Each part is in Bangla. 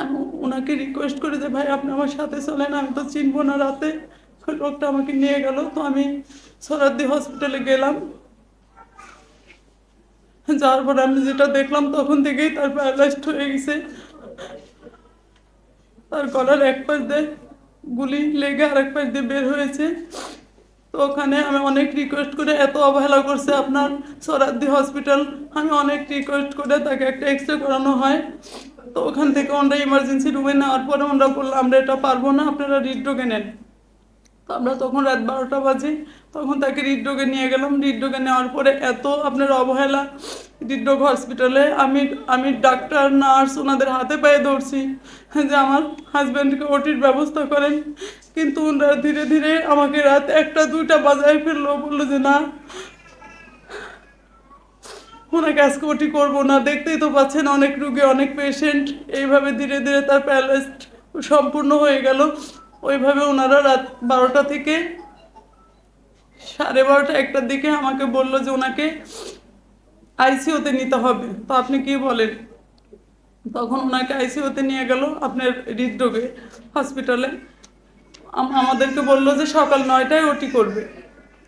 আমি ওনাকে রিকোয়েস্ট করে যে, ভাই, আপনি আমার সাথে চলেন, আমি তো চিনবো না রাতে। লোকটা আমাকে নিয়ে গেল। তো আমি সরাদ্দি হসপিটালে গেলাম। যাওয়ার পর আমি যেটা দেখলাম, তখন থেকেই তার প্যারালাইজড হয়ে গেছে। তার গলার এক পাশ দিয়ে গুলি লেগে আর এক পাশ দিয়ে বের হয়েছে। তো ওখানে আমি অনেক রিকোয়েস্ট করে, এত অবহেলা করছে আপনার সরাদ্দি হসপিটাল আমি অনেক রিকোয়েস্ট করে তাকে একটা এক্স রে করানো হয়। তো ওখান থেকে আমরা ইমার্জেন্সি রুমে নেওয়ার পরে আমরা বললাম, আমরা এটা পারব না, আপনারা হৃদরোগে নেন। তো আমরা তখন রাত বারোটা বাজে, তখন তাকে হৃদরোগে নিয়ে গেলাম। হৃদরোগে নেওয়ার পরে এত আপনার অবহেলা হৃদরোগ হসপিটালে আমি আমি ডাক্তার, নার্স ওনাদের হাতে পায়ে ধরছি যে আমার হাজব্যান্ডকে ওটির ব্যবস্থা করেন। কিন্তু ওনারা ধীরে ধীরে আমাকে রাত একটা, দুইটা বাজায় ফেলল, বলল যে, না ওনাকে আজকে ওটি করব না। দেখতেই তো পাচ্ছেন অনেক রুগী অনেক পেশেন্ট এইভাবে ধীরে ধীরে তার প্যারালাইজ সম্পূর্ণ হয়ে গেল। ওইভাবে ওনারা রাত বারোটা থেকে সাড়ে বারোটা একটার দিকে আমাকে বলল যে ওনাকে আইসিওতে নিতে হবে। তো আপনি কি বলেন? তখন ওনাকে আইসিওতে নিয়ে গেল আপনার হৃদরোগে হসপিটালে আমাদেরকে বলল যে সকাল নয়টায় ওটি করবে।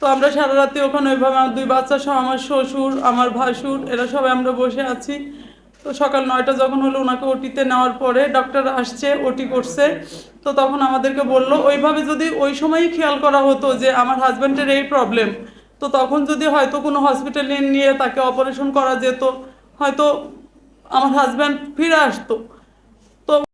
তো আমরা সারা রাতে ওখানে ওইভাবে আমার দুই বাচ্চা সহ, আমার শ্বশুর, আমার ভাসুর, এরা সবাই আমরা বসে আছি। তো সকাল নয়টা যখন হলো ওনাকে ওটিতে নেওয়ার পরে ডক্টর আসছে ওটি করছে। তো তখন আমাদেরকে বলল, ওইভাবে যদি ওই সময়ই খেয়াল করা হতো যে আমার হাজব্যান্ডের এই প্রবলেম তো তখন যদি হয়তো কোনো হসপিটালে নিয়ে তাকে অপারেশন করা যেত। হয়তো আমার হাজব্যান্ড ফিরে আসতো।